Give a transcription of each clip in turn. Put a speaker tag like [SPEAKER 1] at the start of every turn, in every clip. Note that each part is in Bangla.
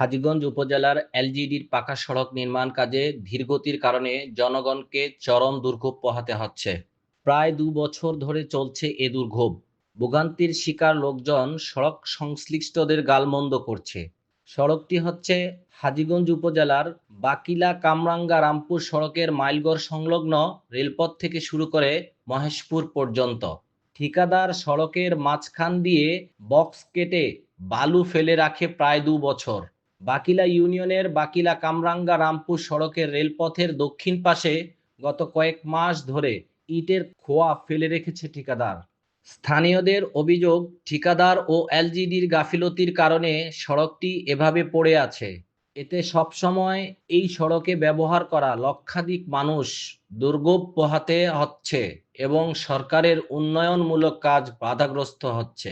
[SPEAKER 1] হাজীগঞ্জ উপজেলার এলজিডির পাকা সড়ক নির্মাণ কাজে ধীরগতির কারণে জনগণকে চরম দুর্ভোগ পোহাতে হচ্ছে। প্রায় দু বছর ধরে চলছে এ দুর্ভোগ। ভোগান্তির শিকার লোকজন সড়ক সংশ্লিষ্টদের গালমন্দ করছে। সড়কটি হচ্ছে হাজীগঞ্জ উপজেলার বাকিলা কামরাঙ্গা রামপুর সড়কের মাইলগড় সংলগ্ন রেলপথ থেকে শুরু করে মহেশপুর পর্যন্ত। ঠিকাদার সড়কের মাঝখান দিয়ে বক্স কেটে বালু ফেলে রাখে প্রায় দু বছর। বাকিলা ইউনিয়নের বাকিলা কামরাঙ্গা রামপুর সড়কের রেলপথের দক্ষিণ পাশে গত কয়েক মাস ধরে ইটের খোয়া ফেলে রেখেছে ঠিকাদার। স্থানীয়দের অভিযোগ, ঠিকাদার ও এলজিডির গাফিলতির কারণে সড়কটি এভাবে পড়ে আছে। এতে সবসময় এই সড়কে ব্যবহার করা লক্ষাধিক মানুষ দুর্ভোগ পোহাতে হচ্ছে এবং সরকারের উন্নয়নমূলক কাজ বাধাগ্রস্ত হচ্ছে।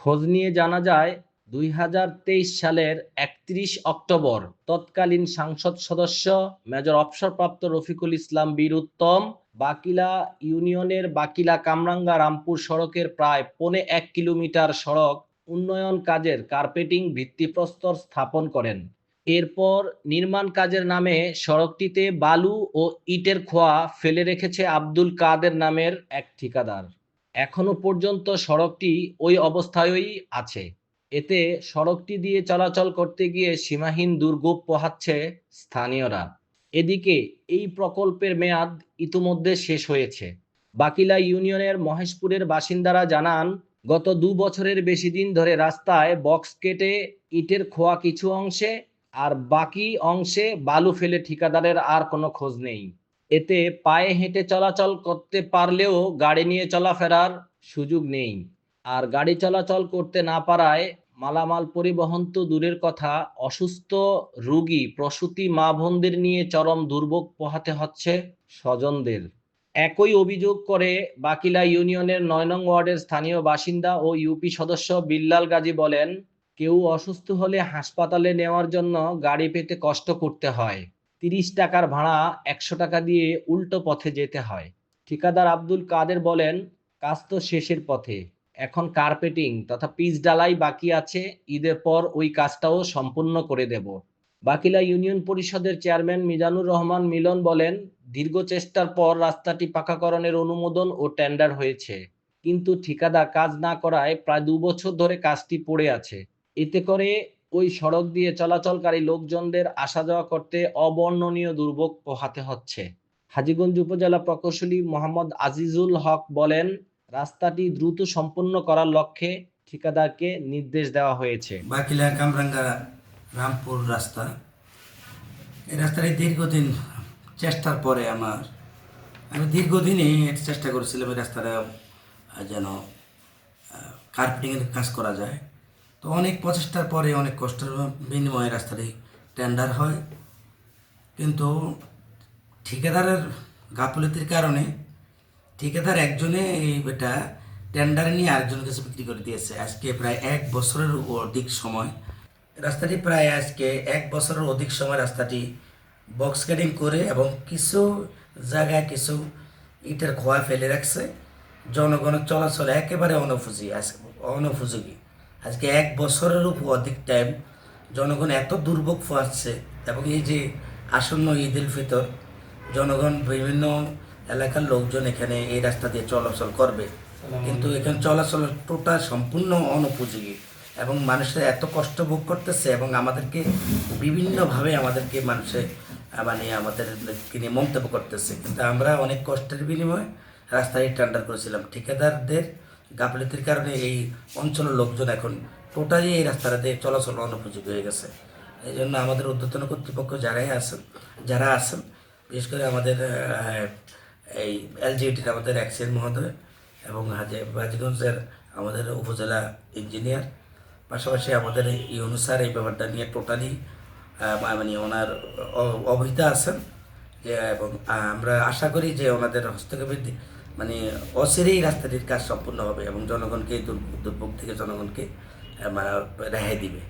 [SPEAKER 1] খোঁজ নিয়ে জানা যায় দুই হাজার তেইশ সালের একত্রিশ অক্টোবর, তৎকালীন সাংসদ সদস্য মেজর অবসরপ্রাপ্ত রফিকুল ইসলাম বীর উত্তম, বাকিলা ইউনিয়নের বাকিলা কামরাঙ্গা রামপুর সড়কের প্রায় পৌনে এক কিলোমিটার সড়ক উন্নয়ন কাজের কার্পেটিং ভিত্তিপ্রস্তর স্থাপন করেন। এরপর নির্মাণ কাজের নামে সড়কটিতে বালু ও ইটের খোয়া ফেলে রেখেছে আব্দুল কাদের নামের এক ঠিকাদার। এখনও পর্যন্ত সড়কটি ওই অবস্থায়ই আছে। এতে সড়কটি দিয়ে চলাচল করতে গিয়ে সীমাহীন দুর্ভোগ পোহাচ্ছে স্থানীয়রা। এদিকে এই প্রকল্পের মেয়াদ ইতিমধ্যে শেষ হয়েছে। বাকিলা ইউনিয়নের মহেশপুরের বাসিন্দারা জানান, গত দু বছরের বেশি দিন ধরে রাস্তায় বক্স কেটে ইটের খোয়া কিছু অংশে আর বাকি অংশে বালু ফেলে ঠিকাদারের আর কোনো খোঁজ নেই। এতে পায়ে হেঁটে চলাচল করতে পারলেও গাড়ি নিয়ে চলাফেরার সুযোগ নেই। আর গাড়ি চলাচল করতে না পারায় মালামাল পরিবহন তো দূরের কথা, অসুস্থ রোগী প্রসূতি মা বোনদের নিয়ে চরম দুর্ভোগ পোহাতে হচ্ছে স্বজনদের। একই অভিযোগ করে বাকিলা ইউনিয়নের নয় নং ওয়ার্ডের স্থানীয় বাসিন্দা ও ইউপি সদস্য বিল্লাল গাজী বলেন, কেউ অসুস্থ হলে হাসপাতালে নেওয়ার জন্য গাড়ি পেতে কষ্ট করতে হয়। তিরিশ টাকার ভাড়া একশো টাকা দিয়ে উল্টো পথে যেতে হয়। ঠিকাদার আব্দুল কাদের বলেন, কাজ তো শেষের পথে। এখন কার্পেটিং তথা পিচ ডালাই বাকি আছে, ঈদের পর ওই কাজটাও সম্পূর্ণ করে দেব। বাকিলা ইউনিয়ন পরিষদের চেয়ারম্যান মিজানুর রহমান মিলন বলেন, দীর্ঘ চেষ্টার পর রাস্তাটি পাকাকরণের অনুমোদন ও টেন্ডার হয়েছে। কিন্তু ঠিকাদার কাজ না করায় প্রায় দু বছর ধরে কাজটি পড়ে আছে। এতে করে ওই সড়ক দিয়ে চলাচলকারী লোকজনদের আসা যাওয়া করতে অবর্ণনীয় দুর্ভোগ পোহাতে হচ্ছে। হাজীগঞ্জ উপজেলা প্রকৌশলী মোহাম্মদ আজিজুল হক বলেন রাস্তাটি দ্রুত সম্পন্ন করার লক্ষ্যে ঠিকাদারকে নির্দেশ দেওয়া হয়েছে।
[SPEAKER 2] বাকিলা কামরাঙ্গা রামপুর রাস্তা। এই রাস্তাটি দীর্ঘদিন চেষ্টার পরে আমার। আমি দীর্ঘদিনই চেষ্টা করেছিলাম এই রাস্তাটা যেন কার্পেটিংয়ের কাজ করা যায়। তো অনেক প্রচেষ্টার পরে অনেক কষ্টের বিনিময়ে রাস্তাটি টেন্ডার হয়। কিন্তু ঠিকাদারের গাফলতির কারণে ঠিকাদার একজনে এই বেটা টেন্ডার নিয়ে আরেকজনের কাছে বিক্রি করে দিয়েছে। আজকে প্রায় এক বছরের অধিক সময়। রাস্তাটি প্রায় আজকে এক বছরের অধিক সময় রাস্তাটি বক্স কাটিং করে এবং কিছু জায়গায় কিছু ইটের খোয়া ফেলে রাখছে। জনগণের চলাচল একেবারে অনুপযোগী অনুপযোগী। আজকে এক বছরের উপর অধিক টাইম জনগণ এত দুর্ভোগ পোহাচ্ছে এবং এই যে আসন্ন ঈদ উল ফিতর জনগণ বিভিন্ন এলাকার লোকজন এখানে এই রাস্তা দিয়ে চলাচল করবে। কিন্তু এখানে চলাচল টোটাল সম্পূর্ণ অনুপযোগী এবং মানুষের এত কষ্ট ভোগ করতেছে এবং আমাদেরকে বিভিন্নভাবে আমাদেরকে মানুষে মানে আমাদের নিয়ে মন্তব্য করতেছে। কিন্তু আমরা অনেক কষ্টের বিনিময়ে রাস্তায় টেন্ডার করেছিলাম। ঠিকাদারদের গাফলতির কারণে এই অঞ্চলের লোকজন এখন টোটালি এই রাস্তাটাতে চলাচল অনুপযোগী হয়ে গেছে। এই জন্য আমাদের ঊর্ধ্বতন কর্তৃপক্ষ যারাই আছেন যারা আছেন বিশেষ করে আমাদের এই এলজিটির আমাদের অ্যাক্সিডেন্ট মহোদয় এবং হাজে হাজিগঞ্জের আমাদের উপজেলা ইঞ্জিনিয়ার পাশাপাশি আমাদের এই অনুসার এই ব্যাপারটা নিয়ে টোটালি মানে ওনার অবহিত আছেন যে, এবং আমরা আশা করি যে ওনাদের হস্তক্ষেপের মানে অচিরেই রাস্তাটির কাজ সম্পূর্ণ হবে এবং জনগণকে দুর্ভোগ থেকে জনগণকে রেহাই দিবে।